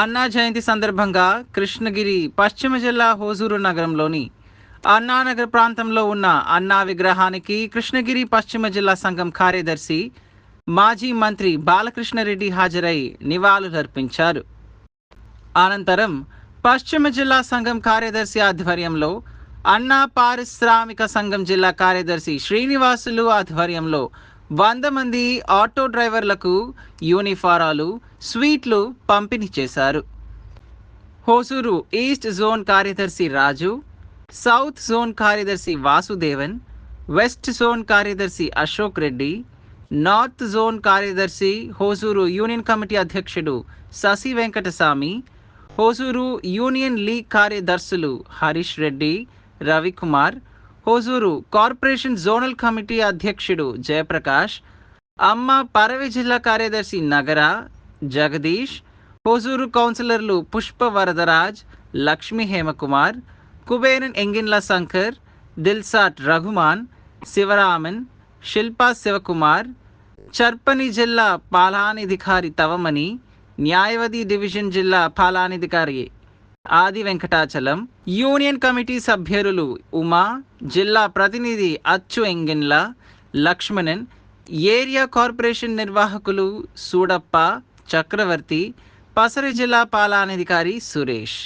అన్నా జయంతి సందర్భంగా కృష్ణగిరి పశ్చిమ జిల్లా హోజూరు నగరంలోని అన్నానగర్ ప్రాంతంలో ఉన్న అన్నా విగ్రహానికి కృష్ణగిరి పశ్చిమ జిల్లా సంఘం కార్యదర్శి మాజీ మంత్రి బాలకృష్ణరెడ్డి హాజరై నివాళులర్పించారు. అనంతరం పశ్చిమ జిల్లా సంఘం కార్యదర్శి ఆధ్వర్యంలో అన్నా పారిశ్రామిక సంఘం జిల్లా కార్యదర్శి శ్రీనివాసులు ఆధ్వర్యంలో వంద మంది ఆటో డ్రైవర్లకు యూనిఫారాలు స్వీట్లు పంపిణీ చేశారు. హోసూరు ఈస్ట్ జోన్ కార్యదర్శి రాజు సౌత్ జోన్ కార్యదర్శి వాసుదేవన్ వెస్ట్ జోన్ కార్యదర్శి అశోక్ రెడ్డి నార్త్ జోన్ కార్యదర్శి హోసూరు యూనియన్ కమిటీ అధ్యక్షుడు శశి వెంకటస్వామి హోసూరు యూనియన్ లీగ్ కార్యదర్శులు Harish Reddy Ravikumar Hosur corporation zonal committee అధ్యక్షుడు జయప్రకాష్ అమ్మ పరవి జిల్లా కార్యదర్శి నగర జగదీష్ హోజూరు కౌన్సిలర్లు పుష్ప వరదరాజ్ లక్ష్మీ హేమకుమార్ కుబేరన్ ఎంగిన్ల శంకర్ దిల్సాట్ రఘుమాన్ శివరామన్ శిల్పా శివకుమార్ చర్పని జిల్లా పాలానిధికారి తవమణి న్యాయవాది డివిజన్ జిల్లా పాలానిధికారి ఆది వెంకటాచలం యూనియన్ కమిటీ సభ్యులు ఉమా జిల్లా ప్రతినిధి అచ్చు ఎంగిన్ల లక్ష్మణన్ ఏరియా కార్పొరేషన్ నిర్వాహకులు సూడప్ప చక్రవర్తి పసరి జిల్లా పాలనాధికారి సురేష్.